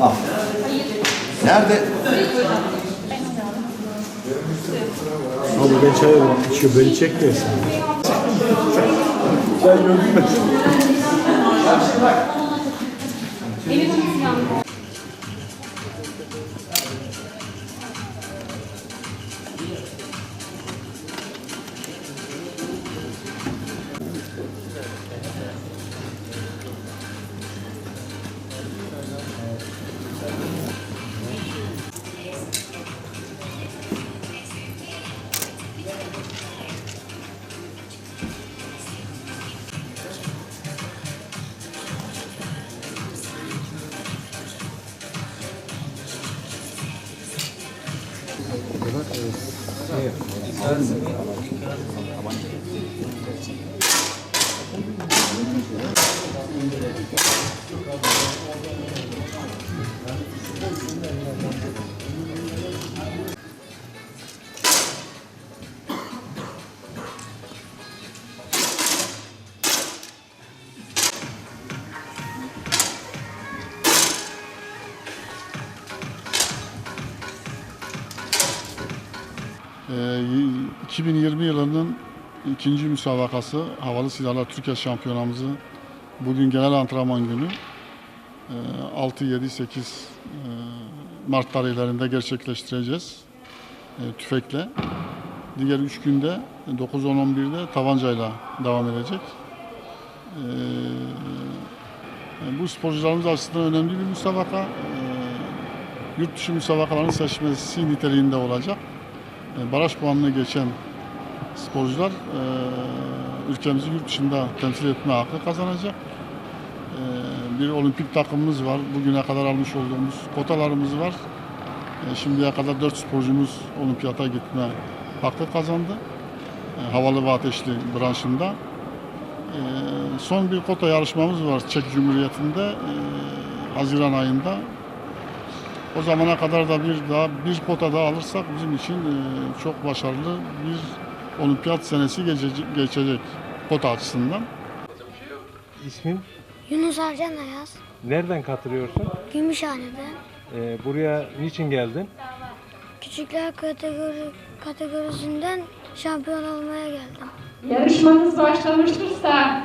Al. Nerede? Abi ben çay alayım. Şu beni çekmiyorsun. Çay gördün mü? Ee, 2020 yılının ikinci müsabakası Havalı Silahlar Türkiye Şampiyonamızı bugün genel antrenman günü e, 6, 7, 8 e, Mart tarihlerinde gerçekleştireceğiz e, tüfekle. Diğer üç günde 9, 10, 11'de tabancayla devam edecek. E, bu sporcularımız açısından önemli bir müsabaka. E, yurt dışı müsabakaların seçmesi niteliğinde olacak. E, baraj puanını geçen sporcular e, ülkemizi yurt dışında temsil etme hakkı kazanacak. E, bir olimpik takımımız var. Bugüne kadar almış olduğumuz kotalarımız var. Şimdiye kadar 4 sporcumuz olimpiyata gitme hakkı kazandı. Havalı ve ateşli branşında. Son bir kota yarışmamız var Çek Cumhuriyeti'nde Haziran ayında. O zamana kadar da bir daha bir kota daha alırsak bizim için e, çok başarılı bir olimpiyat senesi geçecek, geçecek kota açısından. İsmin? Yunus Ercan Ayaz, Nereden katılıyorsun? Gümüşhane'den Ee, buraya niçin geldin? küçükler kategori, kategorisinden şampiyon olmaya geldim. Yarışmanız başlamıştırsa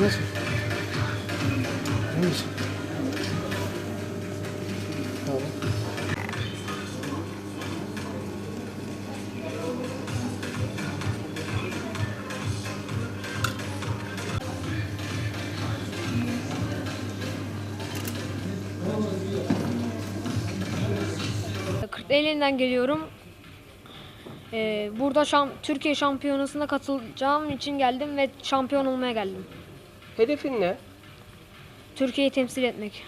Nasıl? Neyse. Tamam. Kırklareli'nden geliyorum. Ee, burada şam- Türkiye şampiyonasına katılacağım için geldim ve şampiyon olmaya geldim. Hedefin ne? Türkiye'yi temsil etmek.